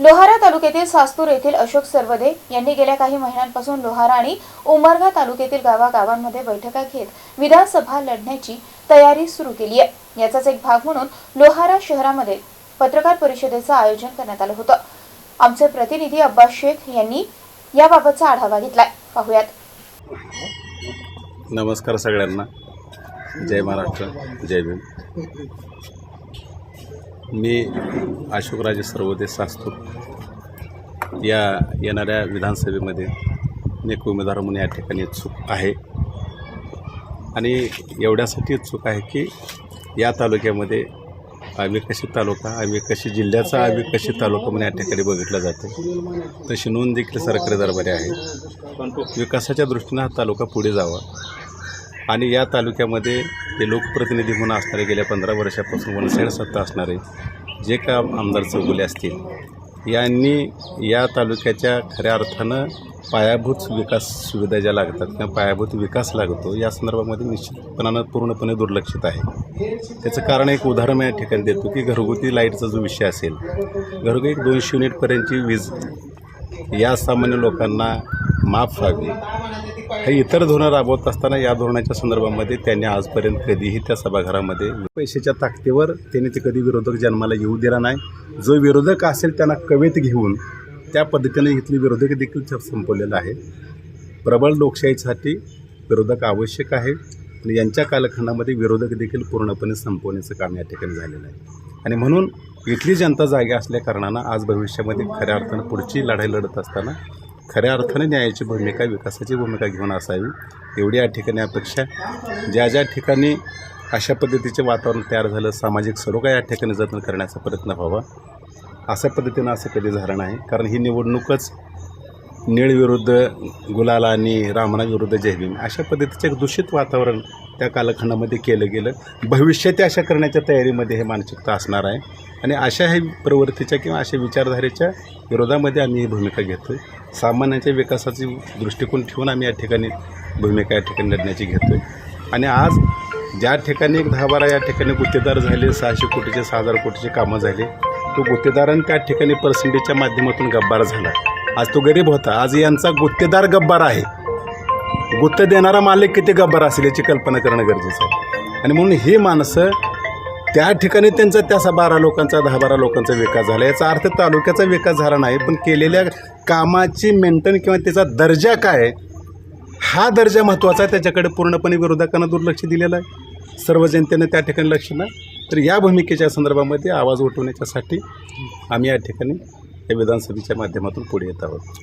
लोहारा तालुक्यातील सास्तूर येथील अशोक सर्वदे यांनी गेल्या काही महिन्यांपासून लोहारा आणि उमरगा तालुक्यातील गावागावांमध्ये बैठका घेत विधानसभा लढण्याची तयारी सुरू केली आहे. याचाच एक भाग म्हणून लोहारा शहरामध्ये पत्रकार परिषदेचं आयोजन करण्यात आलं होतं. आमचे प्रतिनिधी अब्बास शेख यांनी याबाबतचा आढावा घेतलाय. पाहुयात. नमस्कार सगळ्यांना. जय महाराष्ट्र. जय भीम. मी अशोकराजे सर्वोदय सास्तूर या येणाऱ्या विधानसभेमध्ये अनेक एक उमेदवार म्हणून या ठिकाणी चूक आहे. आणि एवढ्यासाठी चूक आहे की या तालुक्यामध्ये आम्ही कशी तालुका आम्ही कशी जिल्ह्याचा आम्ही कशी तालुका म्हणून या ठिकाणी बघितलं जातं तशी नोंद देखील सरकारी दरबारी आहे. विकासाच्या दृष्टीनं हा तालुका पुढे जावा. आणि या तालुक्यामध्ये ते लोकप्रतिनिधी म्हणून असणारे गेल्या पंधरा वर्षापासून वनसाईड सत्ता असणारे जे का आमदार चौगुले असतील यांनी या तालुक्याच्या खऱ्या अर्थानं पायाभूत विकास सुविधा ज्या लागतात किंवा पायाभूत विकास लागतो या संदर्भामध्ये निश्चितपणानं पूर्णपणे दुर्लक्षित आहे. त्याचं कारण एक उदाहरण मी या ठिकाणी देतो की घरगुती लाईटचा जो विषय असेल घरगुती एक दोनशे युनिटपर्यंतची वीज या सामान्य लोकांना माफ व्हावी. हे इतर धोरणं राबवत असताना या धोरणाच्या संदर्भामध्ये त्यांनी आजपर्यंत कधीही त्या सभागृहामध्ये पैशाच्या ताकदीवर त्यांनी ते कधी विरोधक जन्माला येऊ दिला नाही. जो विरोधक असेल त्यांना कवेत घेऊन त्या पद्धतीने इथली विरोधक देखील संपवलेलं आहे. प्रबळ लोकशाहीसाठी विरोधक आवश्यक आहे आणि यांच्या कालखंडामध्ये विरोधक देखील पूर्णपणे संपवण्याचं काम या ठिकाणी झालेलं आहे. आणि म्हणून इथली जनता जागी असल्या कारणानं आज भविष्यामध्ये खऱ्या अर्थानं पुढची लढाई लढत असताना खऱ्या अर्थाने न्यायाची भूमिका विकासाची भूमिका घेऊन असावी एवढी या ठिकाणी अपेक्षा ज्या ज्या ठिकाणी अशा पद्धतीचे वातावरण तयार झालं सामाजिक सरोगा या ठिकाणी जतन करण्याचा प्रयत्न व्हावा अशा पद्धतीनं असं कधी झालं नाही. कारण ही निवडणूकच निळविरुद्ध गुलाल आणि रामणाविरुद्ध जयभीम अशा पद्धतीचं एक दूषित वातावरण त्या कालखंडामध्ये केलं गेलं. भविष्यात अशा करण्याच्या तयारीमध्ये हे मानसिकता असणार आहे. आणि अशा हे प्रवृत्तीच्या किंवा अशा विचारधारेच्या विरोधामध्ये आम्ही ही भूमिका घेतो आहे सामान्यांच्या विकासाची दृष्टिकोन ठेवून आम्ही या ठिकाणी भूमिका या ठिकाणी लढण्याची घेतो आहे आणि आज ज्या ठिकाणी एक दहा बारा या ठिकाणी गुत्तेदार झाले सहाशे कोटीचे सहा हजार कोटीचे कामं झाले तो गुत्तेदारांनी त्या ठिकाणी पर्सेंटेजच्या माध्यमातून गब्बार झाला. आज तो गरीब होता. आज यांचा गुत्तेदार गब्बार आहे. गुत्त देणारा मालिक किती गब्बार असेल याची कल्पना करणं गरजेचं आहे. आणि म्हणून ही माणसं त्या ठिकाणी त्यांचा त्या बारा लोकांचा दहा बारा लोकांचा विकास झाला. याचा अर्थ तालुक्याचा विकास झाला नाही पण केलेल्या कामाची मेंटेन किंवा त्याचा दर्जा काय हा दर्जा महत्त्वाचा आहे. त्याच्याकडे पूर्णपणे विरोधकांना दुर्लक्ष दिलेलं आहे. सर्व जनतेनं त्या ठिकाणी लक्ष ना तर या भूमिकेच्या संदर्भामध्ये आवाज उठवण्याच्यासाठी आम्ही या ठिकाणी या विधानसभेच्या माध्यमातून पुढे येत आहोत.